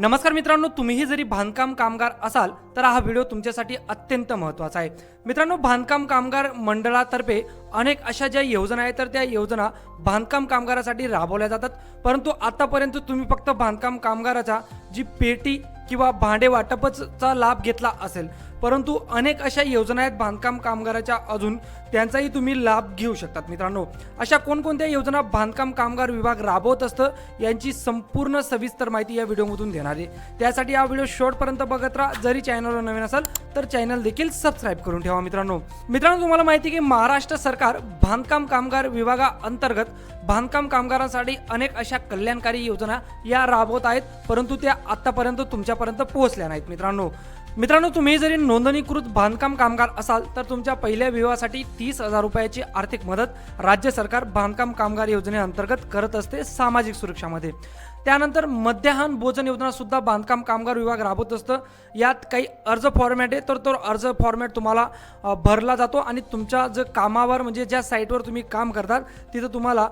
नमस्कार मित्रांनो तुम्हीही जरी बांधकाम कामगार असाल तर हा व्हिडिओ तुमच्यासाठी अत्यंत महत्त्वाचा आहे. मित्रांनो बांधकाम कामगार मंडळातर्फे अनेक अशा ज्या योजना आहेत तर त्या योजना बांधकाम कामगारासाठी राबवल्या जातात. परंतु आतापर्यंत तुम्ही फक्त बांधकाम कामगाराचा जी पेटी किंवा भांडे वाटपचा लाभ घेतला असेल परंतु अनेक अशा योजना आहेत बांधकाम कामगाराच्या अजून त्यांचाही तुम्ही लाभ घेऊ शकतात मित्रांनो. अशा कोणकोणत्या योजना बांधकाम कामगार विभाग राबवत असतं यांची संपूर्ण सविस्तर माहिती या व्हिडिओमधून देणार आहे. त्यासाठी हा व्हिडिओ शेवटपर्यंत बघत राहा. जरी चॅनलवर नवीन असाल तर चॅनल देखील सबस्क्राईब करून ठेवा मित्रांनो. मित्रांनो तुम्हाला माहिती आहे की महाराष्ट्र सरकार बांधकाम कामगार विभागाअंतर्गत बांधकाम कामगारांसाठी अनेक अशा कल्याणकारी योजना या राबवत आहेत परंतु त्या आत्तापर्यंत तुमच्यापर्यंत पोहोचल्या नाहीत मित्रांनो. मित्रांनो तुम्ही जरी नोंदणीकृत बांधकाम कामगार असाल तर तुमच्या पहिल्या विवाहासाठी तीस हजार रुपयाची आर्थिक मदत राज्य सरकार बांधकाम कामगार योजनेअंतर्गत करत असते सामाजिक सुरक्षामध्ये. त्यानंतर मध्याह्न भोजन योजना सुद्धा बांधकाम कामगार विभाग राबवत असतं. यात काही अर्ज फॉर्मॅट आहे तर तो अर्ज फॉर्मॅट तुम्हाला भरला जातो आणि तुमच्या जे कामावर म्हणजे ज्या साईटवर तुम्ही काम करतात तिथं तुम्हाला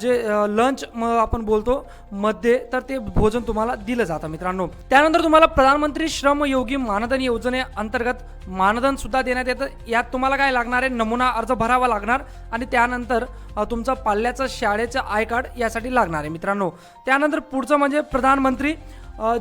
जे लंच आपण बोलतो मध्ये तर ते भोजन तुम्हाला दिलं जातं मित्रांनो. त्यानंतर तुम्हाला प्रधानमंत्री श्रम योगी मानधन योजनेअंतर्गत मानधन सुद्धा देण्यात येतं. यात तुम्हाला काय लागणार आहे? नमुना अर्ज भरावा लागणार आणि त्यानंतर तुमचं पाल्याचं शाळेचं आय कार्ड यासाठी लागणार आहे मित्रांनो. त्यानंतर पुढचं म्हणजे प्रधानमंत्री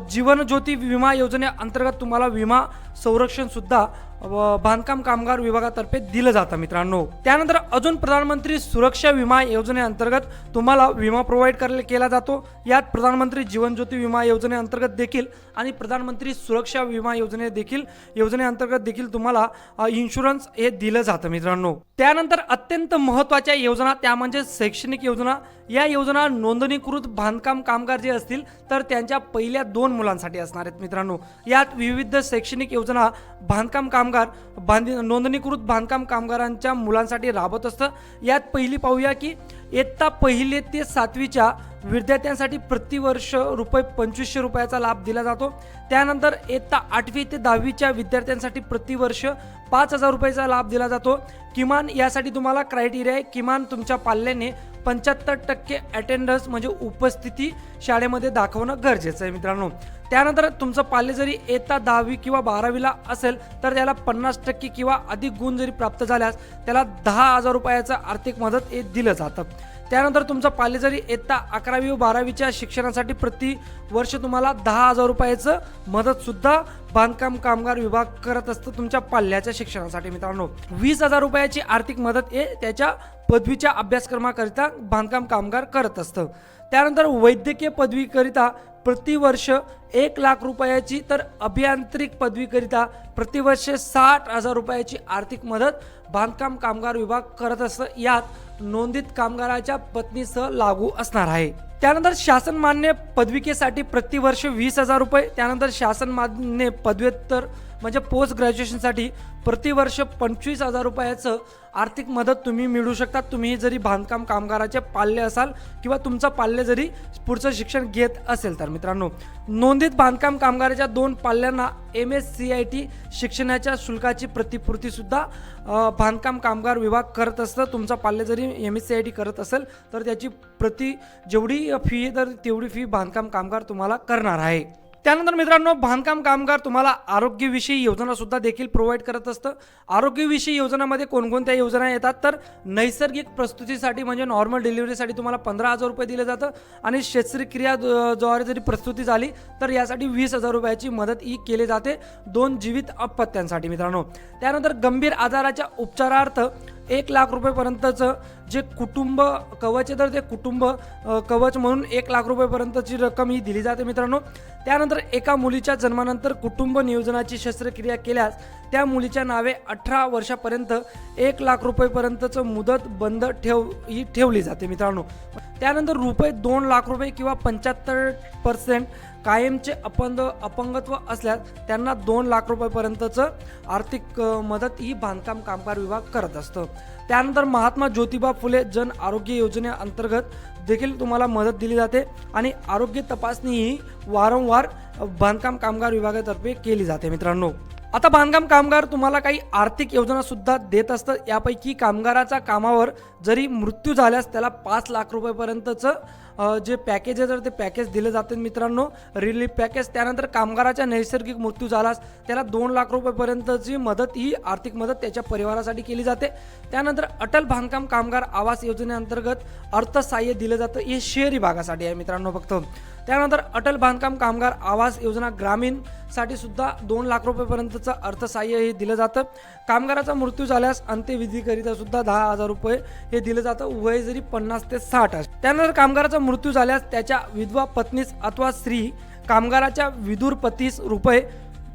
जीवन ज्योती विमा योजनेअंतर्गत तुम्हाला विमा संरक्षणसुद्धा बांधकाम कामगार विभागातर्फे दिलं जातं मित्रांनो. त्यानंतर अजून प्रधानमंत्री सुरक्षा विमा योजनेअंतर्गत तुम्हाला विमा प्रोव्हाइड कर केला जातो. यात प्रधानमंत्री जीवन ज्योती विमा योजनेअंतर्गत देखील आणि प्रधानमंत्री सुरक्षा विमा योजने देखील योजनेअंतर्गत देखील तुम्हाला इन्शुरन्स हे दिलं जातं मित्रांनो. त्यानंतर अत्यंत महत्त्वाच्या योजना त्या म्हणजे शैक्षणिक योजना. या योजना नोंदणीकृत बांधकाम कामगार जे असतील तर त्यांच्या पहिल्या दोन मुलांसाठी असणार आहेत मित्रांनो. यात विविध शैक्षणिक योजना बांधकाम काम कामगार बांधी नोंदणीकृत बांधकाम कामगारांच्या मुलांसाठी राबत असतं. यात पहिली पाहूया की इयत्ता पहिले ते सातवीच्या विद्यार्थ्यांसाठी प्रतिवर्ष रुपये पंचवीसशे रुपयाचा लाभ दिला जातो. त्यानंतर इयत्ता आठवी ते दहावीच्या विद्यार्थ्यांसाठी प्रतिवर्ष पाच हजार रुपयाचा लाभ दिला जातो. किमान यासाठी तुम्हाला क्रायटेरिया आहे. किमान तुमच्या पाल्याने पंच्याहत्तर टक्के अटेंडन्स म्हणजे उपस्थिती शाळेमध्ये दाखवणं गरजेचं आहे मित्रांनो. त्यानंतर तुमचं पाल्य जरी येता दहावी किंवा बारावीला असेल तर त्याला पन्नास टक्के किंवा अधिक गुण जरी प्राप्त झाल्यास त्याला दहा हजार रुपयाचं आर्थिक मदत दिलं जातं. त्यानंतर तुमचं पालेजरी जरी इयत्ता अकरावी व बारावीच्या शिक्षणासाठी प्रति वर्ष तुम्हाला दहा हजार रुपयाचं मदतसुद्धा बांधकाम कामगार विभाग करत असतं तुमच्या पाल्याच्या शिक्षणासाठी मित्रांनो. वीस हजार रुपयाची आर्थिक मदत हे त्याच्या पदवीच्या अभ्यासक्रमाकरिता बांधकाम कामगार करत असतं. त्यानंतर वैद्यकीय पदवीकरिता प्रतिवर्ष एक लाख रुपयाची तर अभियांत्रिक पदवीकरिता प्रतिवर्ष साठ हजार रुपयाची आर्थिक मदत बांधकाम कामगार विभाग करत असतं. यात नोंदित कामगाराच्या पत्नीसह लागू असणार आहे. त्यानंतर शासन मान्य पदविकेसाठी प्रतिवर्ष वीस हजार रुपये त्यानंतर शासन मान्य पदव्युत्तर म्हणजे पोस्ट ग्रॅज्युएशनसाठी प्रतिवर्ष पंचवीस हजार रुपयाचं आर्थिक मदत तुम्ही मिळू शकता. तुम्ही जरी बांधकाम कामगाराचे पाल्य असाल किंवा तुमचं पाल्य जरी पुढचं शिक्षण घेत असेल तर मित्रांनो नोंदित बांधकाम कामगाराच्या दोन पाल्यांना M S C I T शिक्षणाच्या शुल्काची प्रतिपूर्तीसुद्धा बांधकाम कामगार विभाग करत असतं. तुमचा पाल्य जरी M S C I T करत असेल तर त्याची प्रति जेवढी फी तर तेवढी फी बांधकाम कामगार तुम्हाला करणार आहे. त्यानंतर मित्रांनो बांधकाम कामगार तुम्हाला आरोग्यविषयी योजनासुद्धा देखील प्रोव्हाइड करत असतं. आरोग्यविषयी योजनामध्ये कोणकोणत्या योजना येतात? तर नैसर्गिक प्रस्तुतीसाठी म्हणजे नॉर्मल डिलिव्हरीसाठी तुम्हाला पंधरा हजार रुपये दिले जातं आणि शस्त्रक्रिया द्वारे जरी प्रस्तुती झाली तर यासाठी वीस हजार रुपयाची मदत ही केली जाते. दोन जीवित अपत्यांसाठी मित्रांनो. त्यानंतर गंभीर आजाराच्या उपचारार्थ एक लाख रुपयेपर्यंतचं जे कुटुंब कवच आहे तर ते कुटुंब कवच म्हणून एक लाख रुपयेपर्यंतची रक्कम ही दिली जाते मित्रांनो. त्यानंतर एका मुलीच्या जन्मानंतर कुटुंब नियोजनाची शस्त्रक्रिया केल्यास त्या मुलीच्या नावे अठरा वर्षापर्यंत एक लाख रुपयेपर्यंतचं मुदत बंद ठेव ही ठेवली जाते मित्रांनो. त्यानंतर रुपये दोन लाख रुपये किंवा पंच्याहत्तर पर्सेंट कायमचे अपंग अपंगत्व असल्यास त्यांना दोन लाख रुपयेपर्यंतचं आर्थिक मदत ही बांधकाम कामगार विभाग करत असतं. त्यानंतर महात्मा ज्योतिबा फुले जन आरोग्य योजनेअंतर्गत देखील तुम्हाला मदत दिली जाते आणि आरोग्य तपासणी ही वारंवार बांधकाम कामगार विभागातर्फे केली जाते मित्रांनो. आता बांधकाम कामगार तुम्हाला काही आर्थिक योजना सुद्धा देत असतं यापैकी कामगाराच्या कामावर जरी मृत्यू झाल्यास त्याला पाच लाख रुपयेपर्यंतचं जे पॅकेज आहे जर ते पॅकेज दिलं जातं मित्रांनो रिलीफ पॅकेज त्यानंतर कामगाराच्या नैसर्गिक मृत्यू झाल्यास त्याला दोन लाख रुपयेपर्यंतची मदत ही आर्थिक मदत त्याच्या परिवारासाठी केली जाते. त्यानंतर अटल बांधकाम कामगार आवास योजनेअंतर्गत अर्थसहाय्य दिलं जातं हे शहरी भागासाठी आहे मित्रांनो फक्त. त्यानंतर अटल बांधकाम कामगार आवास योजना ग्रामीणसाठी सुद्धा दोन लाख रुपयेपर्यंतचं अर्थसहाय्य हे दिलं जातं. कामगाराचा मृत्यू झाल्यास अंत्यविधीकरिता सुद्धा दहा हजार रुपये हे दिलं जातं. वय जरी पन्नास ते साठ असते त्यानंतर कामगाराचा मृत्यू झाल्यास त्याच्या विधवा पत्नीस अथवा स्त्री कामगाराच्या विदूर पतीस रुपये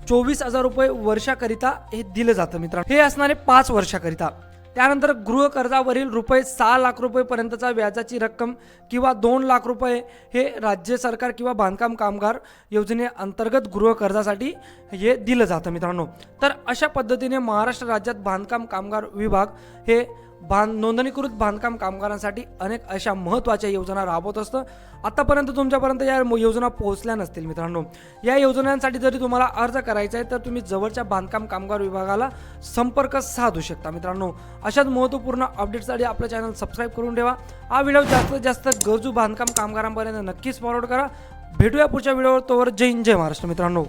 चोवीस हजार रुपये वर्षाकरिता हे दिलं जातं मित्रांनो. हे असणारे पाच वर्षाकरिता. त्यानंतर गृहकर्जावरील रुपये सहा लाख रुपयेपर्यंतचा व्याजाची रक्कम किंवा दोन लाख रुपये हे राज्य सरकार किंवा बांधकाम कामगार योजनेअंतर्गत गृहकर्जासाठी हे दिलं जातं मित्रांनो. तर अशा पद्धतीने महाराष्ट्र राज्यात बांधकाम कामगार विभाग हे बांध नोंदणीकृत बांधकाम कामगारांसाठी अनेक अशा महत्त्वाच्या योजना राबवत असतं. आतापर्यंत तुमच्यापर्यंत या योजना पोहोचल्या नसतील मित्रांनो. या योजनांसाठी जरी तुम्हाला अर्ज करायचा आहे तर तुम्ही जवळच्या बांधकाम कामगार विभागाला संपर्क साधू शकता मित्रांनो. अशाच महत्त्वपूर्ण अपडेटसाठी आपलं चॅनल सबस्क्राईब करून ठेवा. हा व्हिडिओ जास्तीत जास्त गरजू बांधकाम कामगारांपर्यंत नक्कीच फॉरवर्ड करा. भेटूया पुढच्या व्हिडिओवर तोवर जय हिंद जय महाराष्ट्र मित्रांनो.